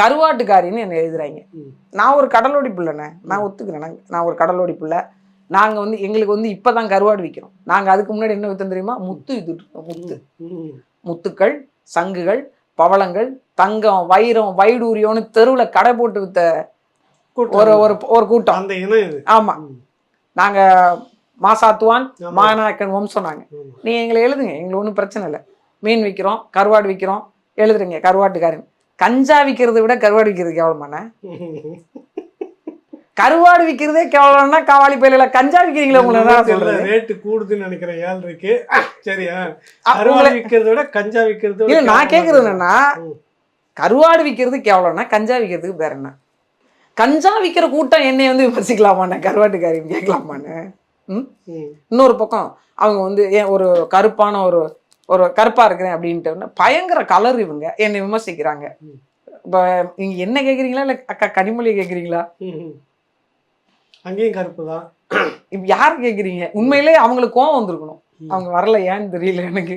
கருவாட்டுக்காரின்னு என்ன எழுதுறாங்க. நான் ஒரு கடலோடி பிள்ளைண்ணே. நான் ஒத்துக்கிறேன். நான் ஒரு கடலோடி பிள்ளை. நாங்கள் வந்து எங்களுக்கு வந்து இப்போ தான் கருவாடு விற்கிறோம் நாங்கள் அதுக்கு முன்னாடி என்ன வித்தோம் தெரியுமா? முத்து முத்து. முத்துக்கள் சங்குகள் பவளங்கள் தங்கம் வைரம் வைடூரியம்னு தெருவில் கடை போட்டு வித்த. ஒரு ஒரு ஒரு கூட்டம். ஆமா. நாங்க மாசாத்துவான். மாநாயக்கன் வம்சம் நாங்க ஆமா. நீ எங்களை எழுதுங்க. எங்களுக்கு ஒன்றும் பிரச்சனை இல்லை. மீன் விற்கிறோம் கருவாடு விற்கிறோம் எழுதுறீங்க கருவாட்டுக்காரன். கஞ்சா விற்கிறத விட கருவாடு விற்கிறது கேவலமாண்ணே. கருவாடு விற்கிறதே கேவலம்னா காவாலி பயில கஞ்சா விற்கிறீங்களா உங்களை என்ன சொல்றது. ரேட்டு கூடுதுன்னு நினைக்கிறேன் ஏழ்ரைக்கு சரியா? கருவாடு விற்கிறத விட கஞ்சா விற்கிறது இல்ல நான் கேக்குறது என்னன்னா. கருவாடு விற்கிறது கேவலம்னா கஞ்சா விற்கிறதுக்கு பேர் என்ன? கஞ்சா விற்கிற கூட்டம் என்னை வந்து விமர்சிக்கலாமாண்ணே? கருவாட்டுக்காரின்னு கேட்கலாமாண்ணே? இன்னொரு பக்கம் அவங்க வந்து ஏன் ஒரு கருப்பான ஒரு ஒரு கருப்பா இருக்கிறேன் அப்படின்ட்டு பயங்கர கலர் இவங்க என்னை விமர்சிக்கிறாங்க. இப்போ நீங்க என்ன கேக்குறீங்களா? இல்ல அக்கா கனிமொழி கேக்குறீங்களா? அங்கேயும் கருப்பு தான். இப்ப யாரை கேக்குறீங்க? உண்மையிலே அவங்களுக்கு கோவம் வந்திருக்கணும். அவங்க வரல ஏன்னு தெரியல எனக்கு.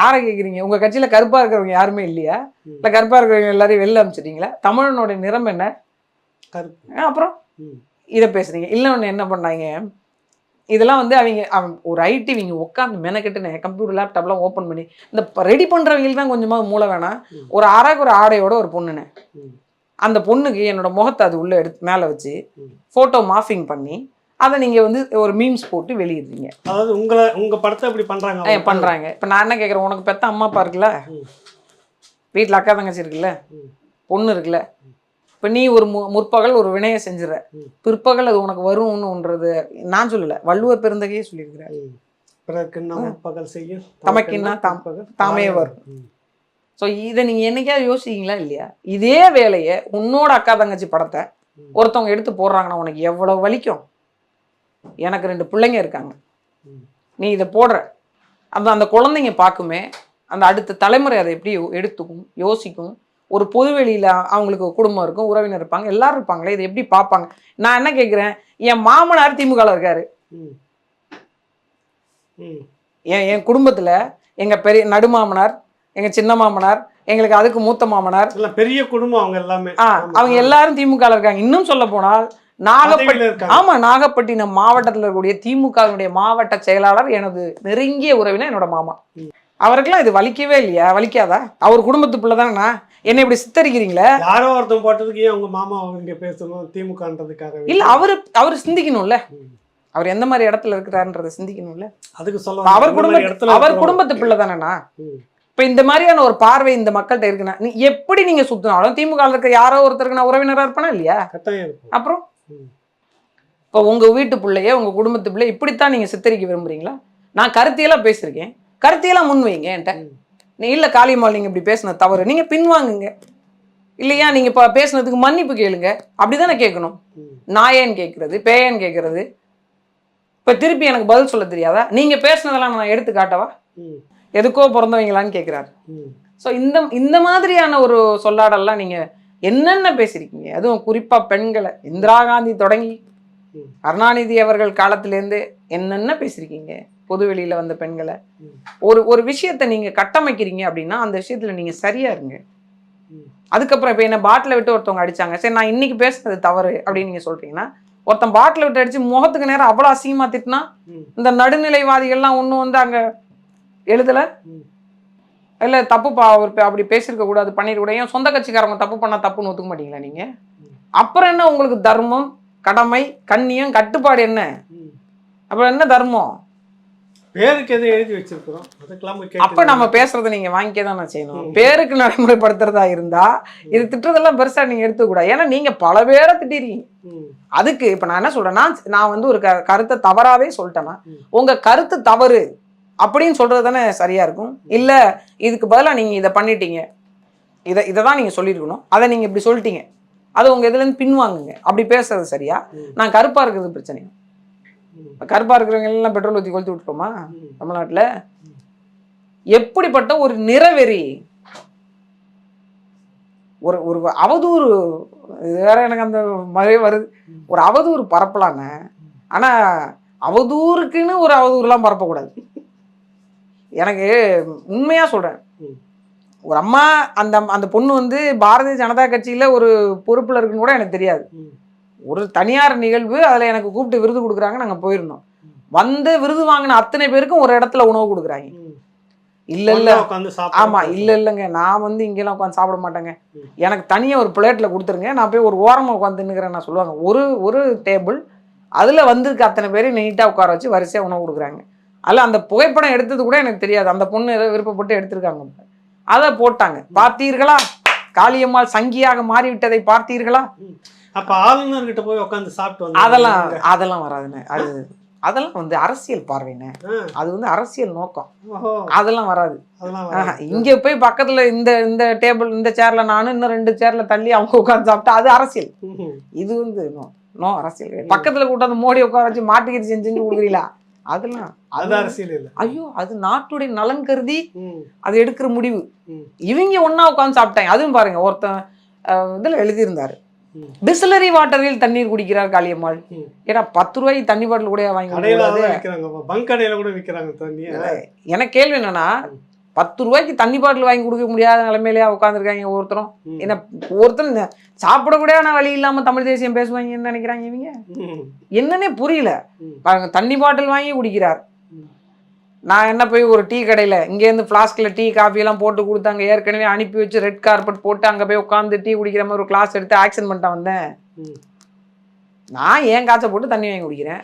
யாரை கேக்குறீங்க? உங்க கட்சியில கருப்பா இருக்கிறவங்க யாருமே இல்லையா. இல்ல கருப்பா இருக்கிறவங்க எல்லாரையும் வெளில அமிச்சிட்டீங்களா தமிழனுடைய நிறம் என்ன? கருப்பு. அப்புறம். இதை பேசுறீங்க. இல்லைன்னு என்ன பண்ணாங்க? இதெல்லாம் வந்து அவங்க அவன் ஒரு ஐடி இவங்க உட்காந்து மெனக்கெட்டு கம்ப்யூட்டர் லேப்டாப்லாம் ஓப்பன் பண்ணி இந்த ரெடி பண்றவங்களுக்கு தான் கொஞ்சமாக மூளை வேணாம். ஒரு அரைக்கு ஒரு ஆடையோட ஒரு பொண்ணுனே. அந்த பொண்ணுக்கு என்னோட முகத்தை அது உள்ள எடுத்து மேலே வச்சு. ஃபோட்டோ மாஃபிங் பண்ணி அதை நீங்கள் வந்து ஒரு மீம்ஸ் போட்டு வெளியிடுறீங்க அதாவது உங்களை உங்க படத்தை இப்படி பண்றாங்க ஏ, பண்றாங்க இப்போ நான் என்ன கேட்குறேன் உனக்கு பெத்த அம்மா அப்பா இருக்குல்ல. வீட்டில் அக்கா தங்கச்சி இருக்குல்ல. பொண்ணு இருக்குல்ல இப்போ நீ ஒரு மு முற்பகல் ஒரு வினையை செஞ்சுற ம். பிற்பகல் அது உனக்கு வரும்னுன்றது நான் சொல்லல வள்ளுவர் பெருந்தகையே சொல்லியிருக்கிறார் ம். பிறருக்கு நம்ம பகல் செய்யும் தமக்கின்னா தாம் பகல் தாமே வரும். ம். ஸோ இதை நீங்கள் என்னைக்காவது யோசிக்கிறீங்களா இல்லையா இதே வேலையை உன்னோட அக்கா தங்கச்சி படத்தை. ஒருத்தவங்க எடுத்து போடுறாங்கன்னா உனக்கு எவ்வளோ வலிக்கும் எனக்கு ரெண்டு பிள்ளைங்க இருக்காங்க. நீ இதை போடுற அந்த அந்த குழந்தைங்க பார்க்குமே அந்த அடுத்த தலைமுறை அதை எப்படி எடுத்துக்கும் யோசிக்கும் ஒரு பொதுவெளியில் அவங்களுக்கு குடும்பம் இருக்கும் உறவினர் இருப்பாங்க எல்லாரும் இருப்பாங்களே இதை எப்படி பார்ப்பாங்க? நான் என்ன கேட்குறேன் என் மாமனார் திமுகவில் இருக்காரு. என் என் குடும்பத்தில் எங்கள் பெரிய நடுமாமனார் எங்கள் சின்ன மாமனார் எங்களுக்கு அதுக்கு மூத்த மாமனார். பெரிய குடும்பம் அவங்க எல்லாமே. ஆ. அவங்க எல்லாரும் திமுகவில் இருக்காங்க. இன்னும் சொல்ல போனால் நாகப்பட்டினம் ஆமா நாகப்பட்டினம் மாவட்டத்தில் இருக்கக்கூடிய திமுகவினுடைய மாவட்ட செயலாளர் எனது நெருங்கிய உறவினர் என்னோட மாமா. அவருக்கெல்லாம் இது வலிக்கவே இல்லையா? வலிக்காதா? அவர் குடும்பத்து பிள்ளை தானே என்னை இப்படி சித்தரிக்கிறீங்களே? யாரோ ஒருத்தன் போட்டதுக்கு ஏன் உங்க மாமா இங்க பேசணும் திமுகன்றதுக்காக இல்ல அவரு அவர் சிந்திக்கணும்ல. அவர் எந்த மாதிரி இடத்துல இருக்கிறாருன்றதை சிந்திக்கணும்ல. அதுக்கு சொல்ல அவர் இடத்துல அவர். குடும்பத்து பிள்ளை தானேண்ணா? ம். இப்ப இந்த மாதிரியான ஒரு பார்வை இந்த மக்கள்கிட்ட இருக்குன்னா நீ எப்படி நீங்க சுத்தினாலும் திமுக இருக்க யாரோ ஒருத்தருக்கு நான் உறவினரா இருப்பேனா இல்லையா? அப்புறம். இப்போ உங்க வீட்டு பிள்ளைய உங்க குடும்பத்து பிள்ளை இப்படித்தான் நீங்க சித்தரிக்க விரும்புறீங்களா? நான் கருத்தியெல்லாம் பேசியிருக்கேன். கருத்தியெல்லாம் முன் வைங்க என்கிட்ட. நீ இல்ல காளியம்மாள் நீங்க இப்படி பேசுனது தவறு. நீங்க பின்வாங்குங்க. இல்லையா? நீங்க இப்ப பேசுனதுக்கு மன்னிப்பு கேளுங்க. அப்படிதானே கேட்கணும். ம். நாயேன்னு கேட்கறது? பேயன்னு கேட்கறது? இப்ப திருப்பி எனக்கு பதில் சொல்ல தெரியாதா? நீங்க பேசுனதெல்லாம் நான் எடுத்து காட்டவா. எதுக்கோ பிறந்தவங்களான்னு கேட்கிறாரு. ஸோ இந்த இந்த மாதிரியான ஒரு சொல்லாடல்லாம் நீங்க என்னென்ன பேசியிருக்கீங்க அதுவும் குறிப்பா பெண்களை. இந்திரா காந்தி தொடங்கி. கருணாநிதி அவர்கள் காலத்திலேருந்து என்னென்ன பேசியிருக்கீங்க பொது வெளியில வந்த பெண்களை. ஒரு ஒரு விஷயத்தை நீங்க கட்டமைக்கிறீங்க அப்படின்னா அந்த விஷயத்துல நீங்க சரியா இருங்க. அதுக்கப்புறம் இப்போ என்ன பாட்டில் விட்டு ஒருத்தவங்க அடிச்சாங்க சரி நான் இன்னைக்கு பேசுனது தவறு அப்படின்னு நீங்க சொல்றீங்கன்னா ஒருத்தன் பாட்டில் விட்டு அடிச்சு முகத்துக்கு நேரம் அவ்வளோ அசிங்கமா திட்டினா. இந்த நடுநிலைவாதிகள்லாம் ஒன்றும் வந்து அங்க எழுதல. இல்ல தப்புப்பா அவர் அப்படி பேசியிருக்க கூடாது பண்ணிருக்க ஏன் சொந்த கட்சிக்காரங்க தப்பு பண்ணா தப்புன்னு ஒத்துக்க மாட்டீங்களா நீங்க ம். அப்புறம் என்ன உங்களுக்கு தர்மம் கடமை கண்ணியம் கட்டுப்பாடு என்ன. அப்புறம் என்ன தர்மம் பேருக்கு எதுவும் எழுதி வச்சிருக்கிறோம். அதுக்கெல்லாம் அப்ப நம்ம பேசுறதை நீங்க வாங்கிக்க தானே செய்யணும். பேருக்கு நடைமுறைப்படுத்துறதா இருந்தா இது திட்டுறதெல்லாம் பெருசா நீங்க எடுத்துக்க கூடாது. ஏன்னா நீங்க பல பேரை திட்டிருக்கீங்க. அதுக்கு இப்ப நான் என்ன சொல்றேன்னா நான் வந்து ஒரு கருத்தை தவறாவே சொல்லிட்டேன்னா. உங்க கருத்து தவறு அப்படின்னு சொல்றது தானே சரியா இருக்கும்? இல்ல இதுக்கு பதிலா நீங்க இதை பண்ணிட்டீங்க. இதை இதை தான் நீங்க சொல்லியிருக்கணும். அதை நீங்க இப்படி சொல்லிட்டீங்க. அது உங்க இதுல இருந்து பின்வாங்குங்க. அப்படி பேசுறது சரியா. நான் கருப்பா இருக்கிறது பிரச்சனை. ம். கருப்பா இருக்கிறவங்க எல்லாம் பெட்ரோல் ஊற்றி கொளுத்து விட்டுருமா தமிழ்நாட்டில்? தமிழ்நாட்டுல எப்படிப்பட்ட ஒரு நிறவெறி? ஒரு ஒரு அவதூறு வேற எனக்கு அந்த மழை வருது. ஒரு அவதூறு பரப்பலாங்க. ஆனா அவதூறுக்குன்னு ஒரு அவதூறுலாம் பரப்பக்கூடாது. எனக்கு உண்மையா சொல்றேன். ஒரு அம்மா அந்த அந்த பொண்ணு வந்து பாரதிய ஜனதா கட்சியில ஒரு பொறுப்புல இருக்குன்னு கூட எனக்கு தெரியாது. ஒரு தனியார் நிகழ்வு அதில் எனக்கு கூப்பிட்டு விருது கொடுக்குறாங்க நாங்கள் போயிருந்தோம். வந்து விருது வாங்கின அத்தனை பேருக்கும் ஒரு இடத்துல உணவு கொடுக்குறாங்க. இல்ல இல்ல. ஆமா இல்ல இல்லைங்க. நான் வந்து இங்கெல்லாம் உட்காந்து சாப்பிட மாட்டேங்க. எனக்கு தனியா ஒரு பிளேட்ல கொடுத்துருங்க. நான் போய் ஒரு ஓரமா உட்காந்து தின்னுக்கிறேன் நான் சொல்லுவாங்க. ஒரு ஒரு டேபிள் அதுல வந்திருக்க அத்தனை பேரையும் நீட்டா உட்கார வச்சு வரிசையா உணவு கொடுக்குறாங்க. அதில் அந்த புகைப்படம் எடுத்தது கூட எனக்கு தெரியாது. அந்த பொண்ணு ஏதோ விருப்பப்பட்டு எடுத்திருக்காங்க. அதை போட்டாங்க. பார்த்தீர்களா? காளியம்மாள் சங்கியாக மாறிவிட்டதை பார்த்தீர்களா? அப்ப ஆளுநர்கிட்ட போய் உட்கார்ந்து சாப்பிட்டு. அதெல்லாம் அதெல்லாம் வராதுண்ணே அது அதெல்லாம் வந்து அரசியல் பார்வைண்ணே. அது வந்து அரசியல் நோக்கம் அதெல்லாம் வராது. இங்க போய் பக்கத்துல இந்த இந்த டேபிள் இந்த சேர்ல நானும் இன்னும் ரெண்டு சேர்ல தள்ளி அவங்க உட்காந்து சாப்பிட்டா அது அரசியல். இது வந்து நோ அரசியல். பக்கத்துல கூட்டாந்து மோடி உட்கார வச்சு மாட்டுக்கறி செஞ்சு செஞ்சு கொடுக்குறீங்களா அதெல்லாம் அது அரசியல் இல்ல ஐயோ அது நாட்டுடைய நலன் கருதி. அது எடுக்கிற முடிவு. இவங்க ஒண்ணா உட்காந்து சாப்பிட்டாங்க அதுவும் பாருங்க ஒருத்தன் இதுல எழுதியிருந்தாரு. பிஸ்லரி வாட்டரில் தண்ணீர் குடிக்கிறார் காளியம்மாள். ஏன்னா பத்து ரூபாய்க்கு தண்ணி பாட்டில் கூட வாங்கி எனக்கு கேள்வி என்னன்னா பத்து ரூபாய்க்கு தண்ணி பாட்டில் வாங்கி கொடுக்க முடியாத நிலைமையிலேயே உட்காந்துருக்காங்க ஒவ்வொருத்தரும் ம். என்ன ஒருத்தர் சாப்பிட கூட ஆனா வழி இல்லாம தமிழ் தேசியம் பேசுவாங்கன்னு நினைக்கிறாங்க இவங்க. என்னன்னே புரியல தண்ணி பாட்டில் வாங்கி குடிக்கிறார். நான் என்ன போய் ஒரு டீ கடையில் இங்கேருந்து ஃப்ளாஸ்கில் டீ காஃபி எல்லாம் போட்டு கொடுத்தாங்க ஏற்கனவே அனுப்பி வச்சு ரெட் கார்பெட் போட்டு அங்கே போய் உட்காந்து டீ குடிக்கிற மாதிரி ஒரு கிளாஸ் எடுத்து ஆக்ஷன் பண்ணிட்டு வந்தேன். நான் ஏன் காய்ச்சல் போட்டு தண்ணி வாங்கி குடிக்கிறேன்